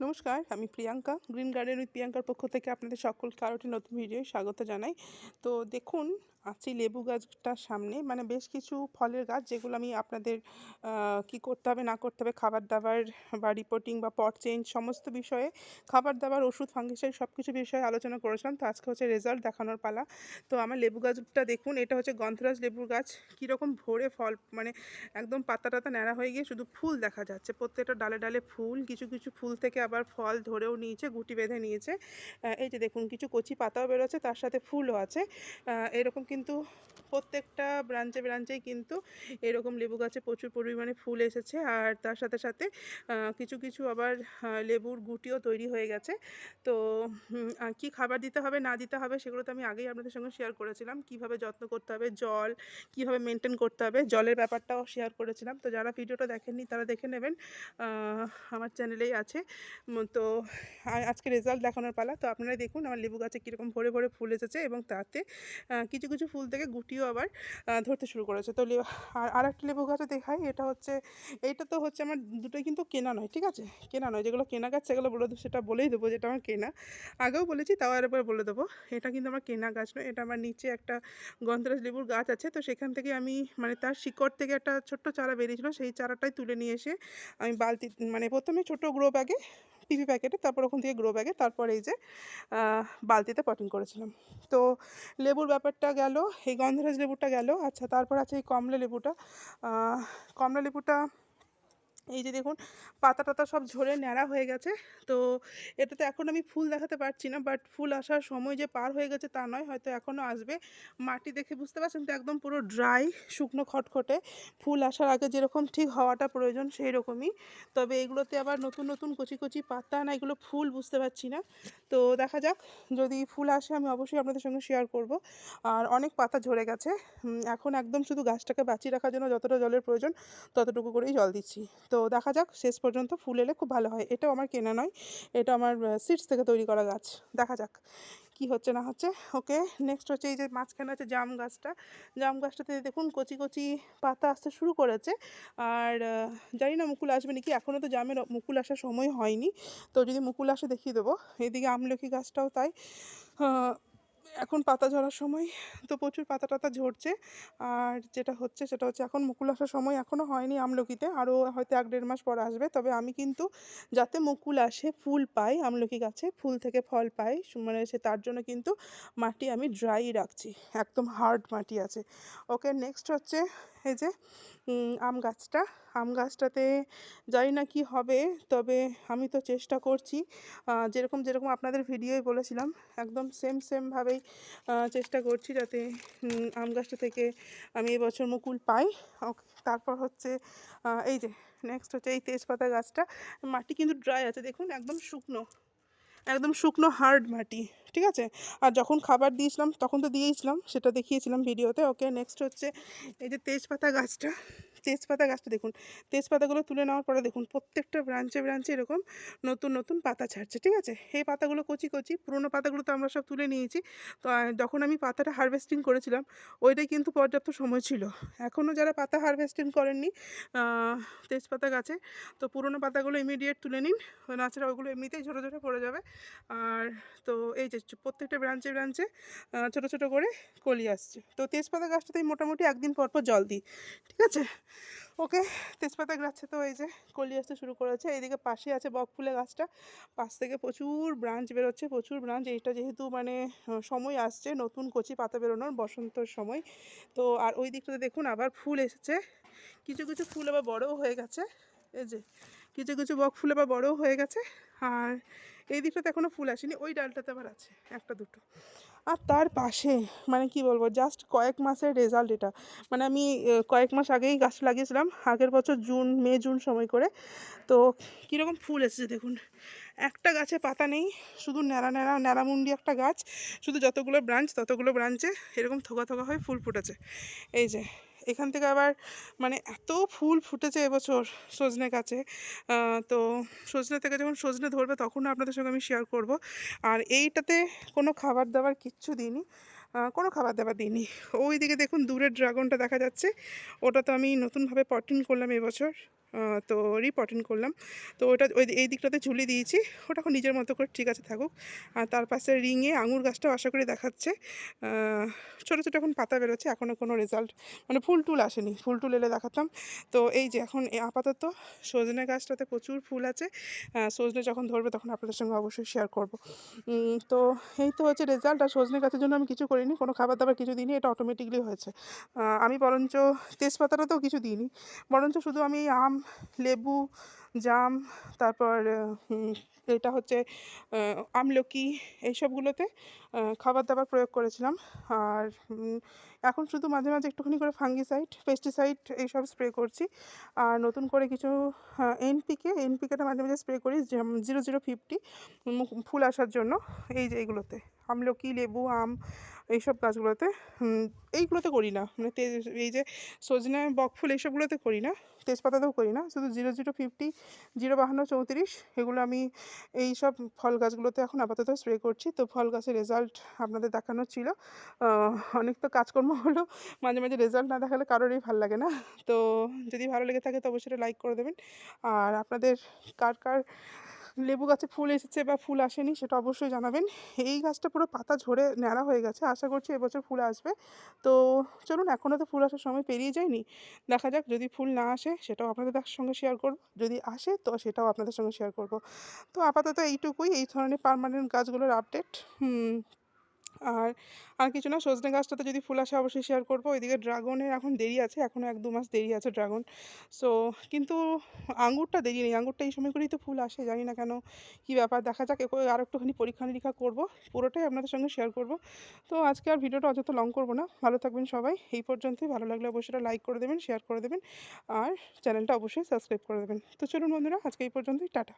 নমস্কার, আমি Priyanka green garden with প্রিয়াঙ্কার পক্ষ থেকে আপনাদের সকলকে আরও একটি নতুন ভিডিও স্বাগত জানাই। তো দেখুন আছি লেবু গাছটার সামনে মানে বেশ কিছু ফলের গাছ যেগুলো আমি আপনাদের কি করতে হবে না করতে হবে, খাবার দাবার বা রিপোর্টিং বা পট চেঞ্জ সমস্ত বিষয়ে, খাবার দাবার, ওষুধ ফাঙ্গিসাইড সব কিছু বিষয়ে আলোচনা করেছিলাম। তো আজকে হচ্ছে রেজাল্ট দেখানোর পালা। তো আমার লেবু গাছটা দেখুন, এটা হচ্ছে গন্ধরাজ লেবুর গাছ। কীরকম ভরে ফল মানে একদম পাতা টাতা ন্যাড়া হয়ে গিয়ে শুধু ফুল দেখা যাচ্ছে। প্রত্যেকটা ডালে ডালে ফুল, কিছু কিছু ফুল থেকে আবার ফল ধরেও নিয়েছে, গুটি বেঁধে নিয়েছে। এই যে দেখুন, কিছু কচি পাতাও বেরোচ্ছে, তার সাথে ফুলও আছে। এরকম কিন্তু প্রত্যেকটা ব্রাঞ্চে ব্রাঞ্চেই কিন্তু এরকম লেবু গাছে প্রচুর পরিমাণে ফুল এসেছে। আর তার সাথে সাথে কিছু কিছু আবার লেবুর গুটিও তৈরি হয়ে গেছে। তো কি খাবার দিতে হবে, না দিতে হবে, সেগুলো তো আমি আগেই আপনাদের সঙ্গে শেয়ার করেছিলাম। কীভাবে যত্ন করতে হবে, জল, কীভাবে মেনটেন করতে হবে, জলের ব্যাপারটাও শেয়ার করেছিলাম। তো যারা ভিডিওটা দেখেননি, তারা দেখে নেবেন আমার চ্যানেলেই আছে। তো আজকে রেজাল্ট দেখানোর পালা। তো আপনারা দেখুন আমার লেবু গাছে কীরকম ভরে ভরে ফুল এসেছে এবং তাতে কিছু কিছু ফুল থেকে গুটিও আবার ধরতে শুরু করেছে। তো আর আর একটা লেবু গাছও দেখাই, এটা হচ্ছে, এইটা তো হচ্ছে আমার দুটোই কিন্তু কেনা নয়, ঠিক আছে? কেনা নয়, যেগুলো কেনা গাছ, সেগুলো বলে দেবো, সেটা বলেই দেবো যেটা আমার কেনা। আগেও বলেছি, তাও আরেকবার বলে দেবো। এটা কিন্তু আমার কেনা গাছ নয়, এটা আমার নিচে একটা গন্ধরাজ লেবুর গাছ আছে। তো সেখান থেকে আমি মানে তার শিকড় থেকে একটা ছোট্ট চারা বেরিয়েছিল, সেই চারাটাই তুলে নিয়ে এসে আমি বালতি মানে প্রথমে ছোটো গ্রো ব্যাগে পিপি প্যাকেটে, তারপর ওখান থেকে গ্রো ব্যাগে, তারপর এই যে বালতিতে পটিং করেছিলাম। তো লেবুর ব্যাপারটা গেল, এই গন্ধরাজ লেবুটা গেল আচ্ছা তারপর আছে এই কমলা লেবুটা। কমলা লেবুটা এই যে দেখুন, পাতা টাতা সব ঝরে ন্যাড়া হয়ে গেছে। তো এটাতে এখন আমি ফুল দেখাতে পারছি না বাট ফুল আসার সময় যে পার হয়ে গেছে তা নয়, হয়তো এখনও আসবে। মাটি দেখে বুঝতে পারছেন তো একদম পুরো ড্রাই শুকনো খটখটে। ফুল আসার আগে যেরকম ঠিক হওয়াটা প্রয়োজন সেই রকমই তবে এগুলোতে আবার নতুন নতুন কচি কচি পাতা না এগুলো ফুল বুঝতে পারছি না। তো দেখা যাক, যদি ফুল আসে আমি অবশ্যই আপনাদের সঙ্গে শেয়ার করব। আর অনেক পাতা ঝরে গেছে। এখন একদম শুধু গাছটাকে বাঁচিয়ে রাখার জন্য যতটা জলের প্রয়োজন ততটুকু করেই জল দিচ্ছি। তো দেখা যাক, শেষ পর্যন্ত ফুল এলে খুব ভালো হয়। এটাও আমার কেনা নয়, এটা আমার সিডস থেকে তৈরি করা গাছ। দেখা যাক কি হচ্ছে না হচ্ছে। ওকে নেক্সট হচ্ছে এই যে মাঝখানে আছে জাম গাছটা। জাম গাছটাতে দেখুন কচি কচি পাতা আসতে শুরু করেছে। আর জানি না মুকুল আসবে নাকি এখনও তো জামের মুকুল আসার সময় হয়নি। তো যদি মুকুল আসে দেখিয়ে দেবো। এদিকে আমলকি গাছটাও তাই। এখন পাতা ঝরার সময় তো প্রচুর পাতা টাতা ঝরছে। আর যেটা হচ্ছে সেটা হচ্ছে এখন মুকুল আসার সময় এখনও হয়নি আমলকিতে, আরও হয়তো এক দেড় মাস পর আসবে। তবে আমি কিন্তু যাতে মুকুল আসে, ফুল পাই, আমলকি গাছে ফুল থেকে ফল পাই মানে সে তার জন্য কিন্তু মাটি আমি ড্রাই রাখছি, একদম হার্ড মাটি আছে। ওকে নেক্সট হচ্ছে এই যে আম গাছটা। আম গাছটাতে জানি না কি হবে, তবে আমি তো চেষ্টা করছি যেরকম যেরকম আপনাদের ভিডিওয় বলেছিলাম, একদম সেম সেমভাবেই চেষ্টা করছি যাতে আম গাছটা থেকে আমি এবছর মুকুল পাই। তারপর হচ্ছে এই যে নেক্সট হচ্ছে এই তেজপাতা গাছটা। মাটি কিন্তু ড্রাই আছে, দেখুন, একদম শুকনো। একদম শুকনো হার্ড মাটি, ঠিক আছে? আর যখন খাবার দিয়েছিলাম, তখন তো দিয়েইছিলাম, সেটা দেখিয়েছিলাম ভিডিওতে। ওকে নেক্সট হচ্ছে এই যে তেজপাতা গাছটা। তেজপাতা গাছটা দেখুন। তেজপাতাগুলো তুলে নেওয়ার পরে দেখুন, প্রত্যেকটা ব্রাঞ্চে ব্রাঞ্চে এরকম নতুন নতুন পাতা ছাড়ছে, ঠিক আছে? এই পাতাগুলো কচি কচি, পুরোনো পাতাগুলো তো আমরা সব তুলে নিয়েছি। তো যখন আমি পাতাটা হারভেস্টিং করেছিলাম, ওইটাই কিন্তু পর্যাপ্ত সময় ছিল। এখনও যারা পাতা হারভেস্টিং করেননি তেজপাতা গাছে, তো পুরোনো পাতাগুলো ইমিডিয়েট তুলে নিন। নাছাড়া ওগুলো এমনিতেই ঝরে ঝরে পড়ে যাবে। আর তো এই যে প্রত্যেকটা ব্রাঞ্চে ব্রাঞ্চে ছোটো ছোটো করে কলি আসছে। তো তেজপাতা গাছটাতেই মোটামুটি একদিন পর পর জল দিই, ঠিক আছে? ওকে, তেজপাতা গাছে তো এই যে কলি আসতে শুরু করেছে, এইদিকে পাশে আছে বকফুলের গাছটা, পাশ থেকে প্রচুর ব্রাঞ্চ বেরোচ্ছে, প্রচুর ব্রাঞ্চ, এইটা যেহেতু মানে সময় আসছে, নতুন কচি পাতা বেরোনোর বসন্তর সময়, তো আর ওই দিকটাতে দেখুন আবার ফুল এসেছে, কিছু কিছু ফুল আবার বড়ও হয়ে গেছে, এই যে কিছু কিছু বক ফুল আবার বড়ও হয়ে গেছে, আর এই দিকটাতে এখনও ফুল আসেনি, ওই ডালটাতে আবার আছে, একটা দুটো আর তার পাশে মানে কি বলব জাস্ট কয়েক মাসের রেজাল্ট এটা। মানে আমি কয়েক মাস আগেই গাছ লাগিয়েছিলাম, আগের বছর জুন, মে, জুন সময় করে। তো কীরকম ফুল এসেছে দেখুন। একটা গাছে পাতা নেই, শুধু ন্যাড়া ন্যাড়া ন্যাড়ামুন্ডি একটা গাছ। শুধু যতগুলো ব্রাঞ্চ ততগুলো ব্রাঞ্চে এরকম থোকা থোকা হয়ে ফুল ফুটেছে। এই যে এখান থেকে আবার মানে এত ফুল ফুটেছে এবছর সজনে গাছে। তো সজনে থেকে যখন সজনে ধরবে তখন আপনাদের সঙ্গে আমি শেয়ার করব। আর এইটাতে কোনো খাবার দাবার কিচ্ছু দিইনি। কোনো খাবার দাবার দিইনি। ওই দিকে দেখুন দূরের ড্রাগনটা দেখা যাচ্ছে। ওটা তো আমি নতুনভাবে পটিন করলাম এবছর। তো রিপটেন করলাম। তো ওটা ওই এই দিকটাতে ঝুলি দিয়েছি। ওটা এখন নিজের মতো করে ঠিক আছে থাকুক। আর তার পাশে রিঙে আঙুর গাছটাও আশা করি দেখাচ্ছে। ছোটো ছোটো এখন পাতা বেরোচ্ছে। এখনও কোনো রেজাল্ট মানে ফুল টুল আসেনি। ফুল টুল এলে দেখাতাম। তো এই যে এখন আপাতত সজনে গাছটাতে প্রচুর ফুল আছে। সজনে যখন ধরবে তখন আপনাদের সঙ্গে অবশ্যই শেয়ার করব। তো এই তো হচ্ছে রেজাল্ট আর সজনে গাছের জন্য আমি কিছু করিনি। কোনো খাবার দাবার কিছু দিইনি। এটা অটোমেটিকলি হয়েছে। আমি বরঞ্চ তেজপাতাটাতেও কিছু দিইনি। বরঞ্চ শুধু আমি আম লেবু জাম তারপর এটা হচ্ছে আমলকি এইসবগুলোতে আহ, খাবার দাবার প্রয়োগ করেছিলাম। আর এখন শুধু মাঝে মাঝে একটুখানি করে ফাঙ্গিসাইড পেস্টিসাইড এইসব স্প্রে করছি। আর নতুন করে কিছু এনপিকে এনপিকেটা মাঝে মাঝে স্প্রে করি জিরো জিরো ফিফটি ফুল আসার জন্য। এই যে এইগুলোতে, আমলকি, লেবু, আম, এইসব গাছগুলোতে এইগুলোতে করি না। মানে তেজ এই যে সজনে বকফুল এইসবগুলোতে করি না, তেজপাতাতেও করি না। শুধু জিরো জিরো ফিফটি জিরো বাহান্ন, চৌত্রিশ, এগুলো আমি এই সব ফল গাছগুলোতে এখন আপাতত স্প্রে করছি। তো ফল গাছের রেজাল্ট আপনাদের দেখানোর ছিল। অনেক তো কাজকর্ম হলো, মাঝে মাঝে রেজাল্ট না দেখালে কারোরই ভালো লাগে না। তো যদি ভালো লেগে থাকে তো অবশ্যই লাইক করে দেবেন। আর আপনাদের কার কার লেবু গাছে ফুল এসেছে বা ফুল আসেনি সেটা অবশ্যই জানাবেন। এই গাছটা পুরো পাতা ঝরে ন্যাড়া হয়ে গেছে, আশা করছি এবছর ফুল আসবে। তো চলুন এখনও তো ফুল আসার সময় পেরিয়ে যায়নি। দেখা যাক যদি ফুল না আসে সেটাও আপনাদের সঙ্গে শেয়ার করব। যদি আসে তো সেটাও আপনাদের সঙ্গে শেয়ার করব। তো আপাতত এইটুকুই, এই ধরনের পার্মানেন্ট গাছগুলোর আপডেট আর আর কিছু না, সজনে গাছটাতে যদি ফুল আসে অবশ্যই শেয়ার করব। ওইদিকে ড্রাগনের এখন দেরি আছে এখনও এক দু মাস দেরি আছে ড্রাগন। সো কিন্তু আঙুরটা দেরি নেই আঙুরটা এই সময় করেই তো ফুল আসে, জানি না কেন কী ব্যাপার, দেখা যাক আর একটুখানি পরীক্ষা নিরীক্ষা করব, পুরোটাই আপনাদের সঙ্গে শেয়ার করব। তো আজকে আর ভিডিওটা অযথা লং করব না, ভালো থাকবেন সবাই, এই পর্যন্তই, ভালো লাগলে অবশ্যই লাইক করে দেবেন শেয়ার করে দেবেন, আর চ্যানেলটা অবশ্যই সাবস্ক্রাইব করে দেবেন। তো চলুন বন্ধুরা, আজকে এই পর্যন্তই, টাটা।